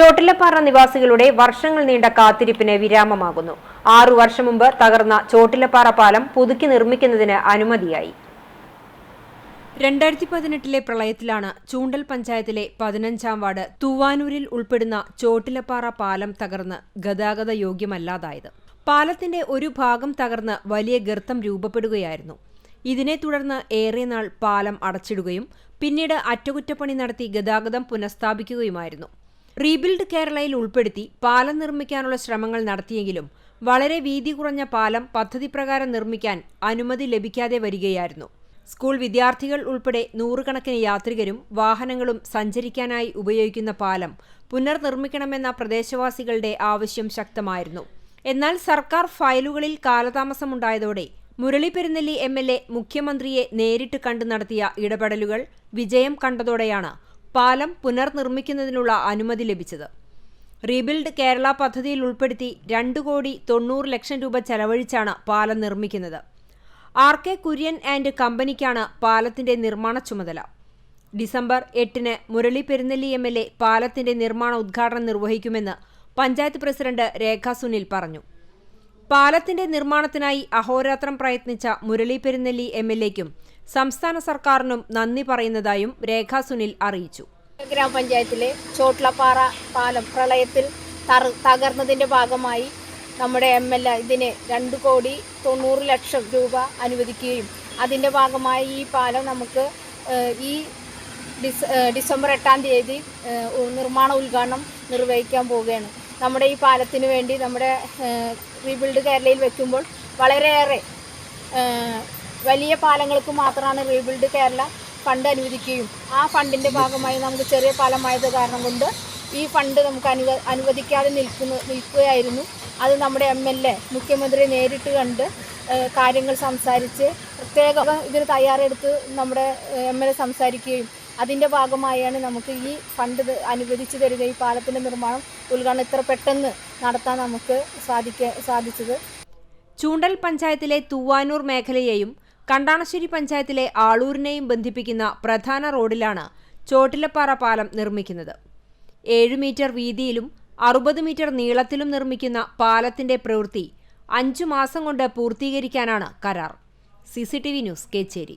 ചോട്ടിലപ്പാറ നിവാസികളുടെ വർഷങ്ങൾ നീണ്ട കാത്തിരിപ്പിന് വിരാമമാകുന്നു. ആറു വർഷം മുമ്പ് തകർന്ന ചോട്ടിലപ്പാറ പാലം പുതുക്കി നിർമ്മിക്കുന്നതിന് അനുമതിയായി. രണ്ടായിരത്തി പതിനെട്ടിലെ പ്രളയത്തിലാണ് ചൂണ്ടൽ പഞ്ചായത്തിലെ പതിനഞ്ചാം വാർഡ് തൂവാനൂരിൽ ഉൾപ്പെടുന്ന ചോട്ടിലപ്പാറ പാലം തകർന്ന് ഗതാഗത യോഗ്യമല്ലാതായത്. പാലത്തിന്റെ ഒരു ഭാഗം തകർന്ന് വലിയ ഗർത്തം രൂപപ്പെടുകയായിരുന്നു. ഇതിനെ തുടർന്ന് ഏറെ നാൾ പാലം അടച്ചിടുകയും പിന്നീട് അറ്റകുറ്റപ്പണി നടത്തി ഗതാഗതം പുനഃസ്ഥാപിക്കുകയുമായിരുന്നു. റീബിൽഡ് കേരളയിൽ ഉൾപ്പെടുത്തി പാലം നിർമ്മിക്കാനുള്ള ശ്രമങ്ങൾ നടത്തിയെങ്കിലും വളരെ വീതി കുറഞ്ഞ പാലം പദ്ധതി പ്രകാരം നിർമ്മിക്കാൻ അനുമതി ലഭിക്കാതെ വരികയായിരുന്നു. സ്കൂൾ വിദ്യാർത്ഥികൾ ഉൾപ്പെടെ നൂറുകണക്കിന് യാത്രികരും വാഹനങ്ങളും സഞ്ചരിക്കാനായി ഉപയോഗിക്കുന്ന പാലം പുനർനിർമ്മിക്കണമെന്ന പ്രദേശവാസികളുടെ ആവശ്യം ശക്തമായിരുന്നു. എന്നാൽ സർക്കാർ ഫയലുകളിൽ കാലതാമസമുണ്ടായതോടെ Murali Perunnelli M L A മുഖ്യമന്ത്രിയെ നേരിട്ട് കണ്ടു നടത്തിയ ഇടപെടലുകൾ വിജയം കണ്ടതോടെയാണ് പാലം പുനർനിർമ്മിക്കുന്നതിനുള്ള അനുമതി ലഭിച്ചത്. റീബിൽഡ് കേരള പദ്ധതിയിൽ ഉൾപ്പെടുത്തി രണ്ട് കോടി തൊണ്ണൂറ് ലക്ഷം രൂപ ചെലവഴിച്ചാണ് പാലം നിർമ്മിക്കുന്നത്. ആർ കെ കുര്യൻ ആൻഡ് കമ്പനിക്കാണ് പാലത്തിന്റെ നിർമ്മാണ ചുമതല. ഡിസംബർ എട്ടിന് Murali Perunnelli M L A പാലത്തിന്റെ നിർമ്മാണ ഉദ്ഘാടനം നിർവഹിക്കുമെന്ന് പഞ്ചായത്ത് പ്രസിഡന്റ് രേഖ സുനിൽ പറഞ്ഞു. പാലത്തിന്റെ നിർമ്മാണത്തിനായി അഹോരാത്രം പ്രയത്നിച്ച മുരളി പെരുന്നെല്ലി എം എൽ എക്കും സംസ്ഥാന സർക്കാരിനും നന്ദി പറയുന്നതായും രേഖ സുനിൽ അറിയിച്ചു. ഗ്രാമപഞ്ചായത്തിലെ ചോട്ട്ലപ്പാറ പാലം പ്രളയത്തിൽ തകർന്നതിന്റെ ഭാഗമായി നമ്മുടെ എം എൽ എ ഇതിന് രണ്ട് കോടി തൊണ്ണൂറ് ലക്ഷം രൂപ അനുവദിക്കുകയും അതിന്റെ ഭാഗമായി ഈ പാലം നമുക്ക് ഈ ഡിസംബർ എട്ടാം തീയതി നിർമ്മാണ ഉദ്ഘാടനം നിർവഹിക്കാൻ പോവുകയാണ്. നമ്മുടെ ഈ പാലത്തിന് വേണ്ടി നമ്മുടെ റീബിൽഡ് കേരളയിൽ വെക്കുമ്പോൾ വളരെയേറെ വലിയ പാലങ്ങൾക്ക് മാത്രമാണ് റീബിൽഡ് കേരള ഫണ്ട് അനുവദിക്കുകയും ആ ഫണ്ടിന്റെ ഭാഗമായി നമുക്ക് ചെറിയ പാലമായത് കാരണം കൊണ്ട് ഈ ഫണ്ട് നമുക്ക് അനുവ അനുവദിക്കാതെ നിൽക്കുന്നു നിൽക്കുകയായിരുന്നു. അത് നമ്മുടെ എം എൽ എ മുഖ്യമന്ത്രിയെ നേരിട്ട് കണ്ട് കാര്യങ്ങൾ സംസാരിച്ച് പ്രത്യേകം ഇതിന് തയ്യാറെടുത്ത് നമ്മുടെ എം എൽ എ സംസാരിക്കുകയും അതിന്റെ ഭാഗമായാണ് നമുക്ക് ഈ ഫണ്ട് അനുവദിച്ചു തരിക ഈ പാലത്തിന്റെ നിർമ്മാണം ഉദ്ഘാടനം ഇത്ര പെട്ടെന്ന് നടത്താൻ നമുക്ക് സാധിക്ക സാധിച്ചത്. ചൂണ്ടൽ പഞ്ചായത്തിലെ തൂവാനൂർ മേഖലയെയും കണ്ടാണശ്ശേരി പഞ്ചായത്തിലെ ആളൂരിനെയും ബന്ധിപ്പിക്കുന്ന പ്രധാന റോഡിലാണ് ചോട്ടിലപ്പാറ പാലം നിർമ്മിക്കുന്നത്. ഏഴ് മീറ്റർ വീതിയിലും അറുപത് മീറ്റർ നീളത്തിലും നിർമ്മിക്കുന്ന പാലത്തിന്റെ പ്രവൃത്തി അഞ്ചു മാസം കൊണ്ട് പൂർത്തീകരിക്കാനാണ് കരാർ. C news Kechery.